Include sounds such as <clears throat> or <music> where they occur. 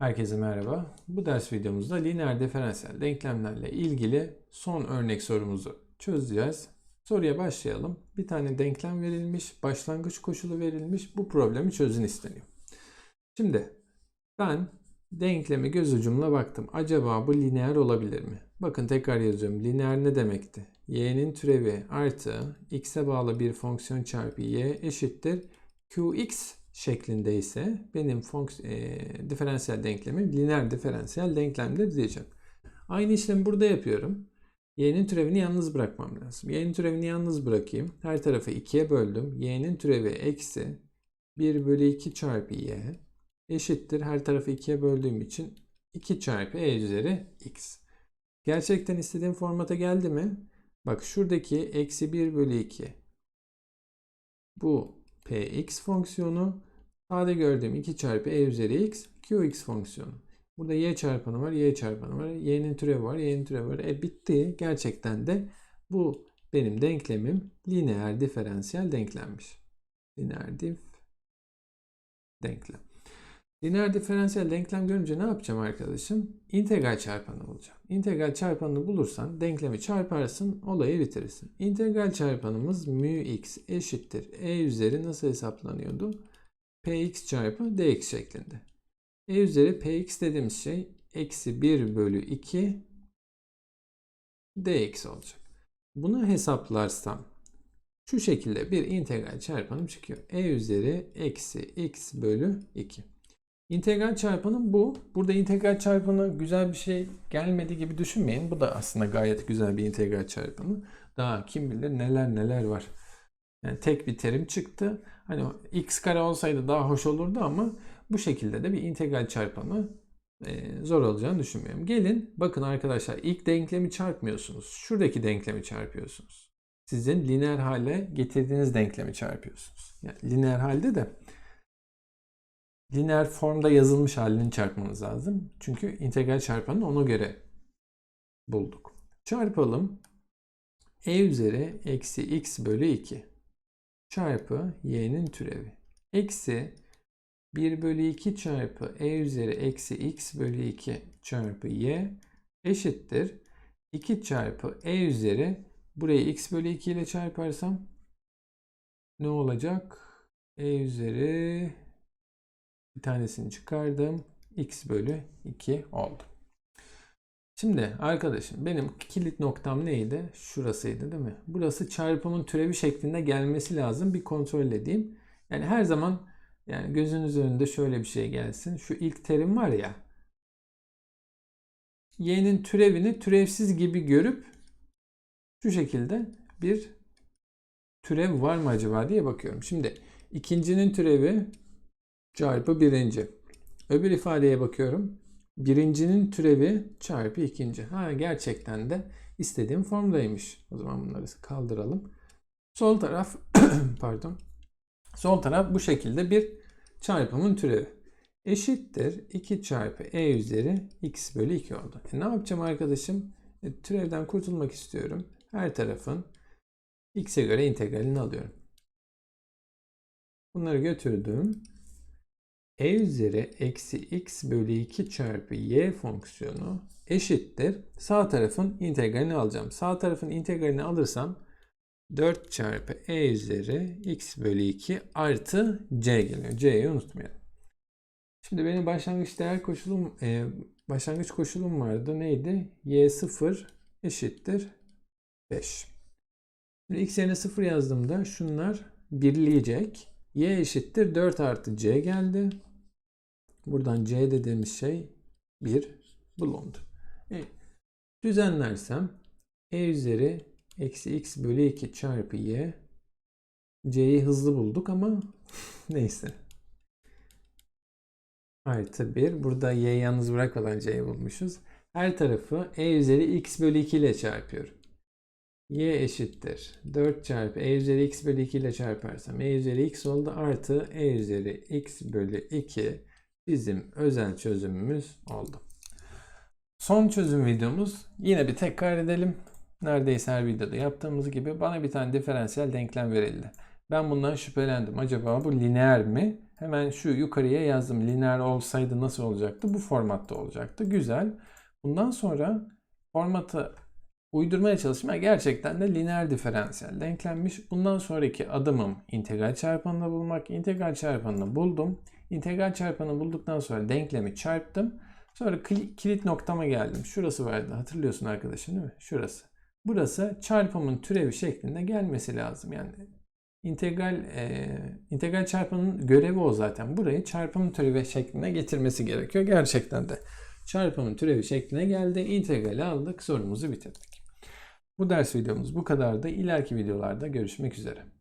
Herkese merhaba. Bu ders videomuzda lineer diferansiyel denklemlerle ilgili son örnek sorumuzu çözeceğiz. Soruya başlayalım. Bir tane denklem verilmiş, başlangıç koşulu verilmiş. Bu problemi çözün isteniyor. Şimdi ben denklemi göz ucumla baktım. Acaba bu lineer olabilir mi? Bakın tekrar yazıyorum. Lineer ne demekti? y'nin türevi artı x'e bağlı bir fonksiyon çarpı y eşittir qx şeklinde ise benim fonks e, diferansiyel denklemim lineer diferansiyel denklemdir diyeceğim. Aynı işlemi burada yapıyorum. Y'nin türevini yalnız bırakmam lazım. Y'nin türevini yalnız bırakayım. Her tarafı 2'ye böldüm. Y'nin türevi eksi 1 bölü 2 çarpı y eşittir. Her tarafı 2'ye böldüğüm için 2 çarpı e üzeri x. Gerçekten istediğim formata geldi mi? Bak şuradaki eksi 1 bölü 2. Bu px fonksiyonu. Sağda gördüğüm 2 çarpı e üzeri x qx fonksiyonu. Burada y çarpanı var, y çarpanı var, y'nin türevi var, y'nin türevi var. E bitti. Gerçekten de bu benim denklemim lineer diferansiyel denklemmiş. Lineer dif denklem. Lineer diferansiyel denklem görünce ne yapacağım arkadaşım? İntegral çarpanı bulacağım. İntegral çarpanını bulursan denklemi çarparsın, olayı bitirirsin. İntegral çarpanımız mu x eşittir. E üzeri nasıl hesaplanıyordu? px çarpı dx şeklinde. E üzeri px dediğimiz şey eksi 1 bölü 2 dx olacak. Bunu hesaplarsam şu şekilde bir integral çarpanım çıkıyor. E üzeri eksi x bölü 2. İntegral çarpanı bu. Burada integral çarpanı güzel bir şey gelmedi gibi düşünmeyin. Bu da aslında gayet güzel bir integral çarpanı. Daha kim bilir neler neler var. Yani tek bir terim çıktı. Hani x kare olsaydı daha hoş olurdu ama bu şekilde de bir integral çarpanı e, zor olacağını düşünmüyorum. Gelin bakın arkadaşlar ilk denklemi çarpmıyorsunuz. Şuradaki denklemi çarpıyorsunuz. Sizin lineer hale getirdiğiniz denklemi çarpıyorsunuz. Yani lineer halde de lineer formda yazılmış halini çarpmanız lazım. Çünkü integral çarpanını ona göre bulduk. Çarpalım. e üzeri eksi x bölü 2 çarpı y'nin türevi. Eksi 1 bölü 2 çarpı e üzeri eksi x bölü 2 çarpı y eşittir. 2 çarpı e üzeri burayı x bölü 2 ile çarparsam ne olacak? e üzeri bir tanesini çıkardım. x bölü 2 oldu. Şimdi arkadaşım benim kilit noktam neydi? Şurasıydı değil mi? Burası çarpımın türevi şeklinde gelmesi lazım. Bir kontrol edeyim. Yani her zaman yani gözünüz önünde şöyle bir şey gelsin. Şu ilk terim var ya. Y'nin türevini türevsiz gibi görüp şu şekilde bir türev var mı acaba diye bakıyorum. Şimdi ikincinin türevi çarpı birinci. Öbür ifadeye bakıyorum. Birincinin türevi çarpı ikinci. Ha gerçekten de istediğim formdaymış. O zaman bunları kaldıralım. Sol taraf <clears throat> pardon. Sol taraf bu şekilde bir çarpımın türevi. Eşittir 2 çarpı e üzeri x bölü 2 oldu. E ne yapacağım arkadaşım? E, türevden kurtulmak istiyorum. Her tarafın x'e göre integralini alıyorum. Bunları götürdüm e üzeri eksi x bölü 2 çarpı y fonksiyonu eşittir. Sağ tarafın integralini alacağım. Sağ tarafın integralini alırsam 4 çarpı e üzeri x bölü 2 artı c geliyor. c'yi unutmayalım. Şimdi benim başlangıç değer koşulum, e, başlangıç koşulum vardı. Neydi? y0 eşittir 5. Şimdi x yerine 0 yazdığımda şunlar birleyecek. y eşittir 4 artı c geldi. Buradan C dediğimiz şey bir blond. E, düzenlersem E üzeri eksi x bölü 2 çarpı y C'yi hızlı bulduk ama <laughs> neyse. Artı 1. Burada y yalnız bırakmadan c'yi bulmuşuz. Her tarafı e üzeri x bölü 2 ile çarpıyorum. y eşittir. 4 çarpı e üzeri x bölü 2 ile çarparsam e üzeri x oldu. Artı e üzeri x bölü 2 bizim özel çözümümüz oldu. Son çözüm videomuz yine bir tekrar edelim. Neredeyse her videoda yaptığımız gibi bana bir tane diferansiyel denklem verildi. Ben bundan şüphelendim. Acaba bu lineer mi? Hemen şu yukarıya yazdım. Lineer olsaydı nasıl olacaktı? Bu formatta olacaktı. Güzel. Bundan sonra formatı uydurmaya çalışmaya gerçekten de lineer diferansiyel denklenmiş. Bundan sonraki adımım integral çarpanını bulmak. İntegral çarpanını buldum. İntegral çarpanını bulduktan sonra denklemi çarptım. Sonra kilit noktama geldim. Şurası vardı. Hatırlıyorsun arkadaşım değil mi? Şurası. Burası çarpımın türevi şeklinde gelmesi lazım. Yani integral e, integral çarpanın görevi o zaten. Burayı çarpımın türevi şekline getirmesi gerekiyor. Gerçekten de çarpımın türevi şekline geldi. İntegrali aldık. Sorumuzu bitirdik. Bu ders videomuz bu kadardı. İleriki videolarda görüşmek üzere.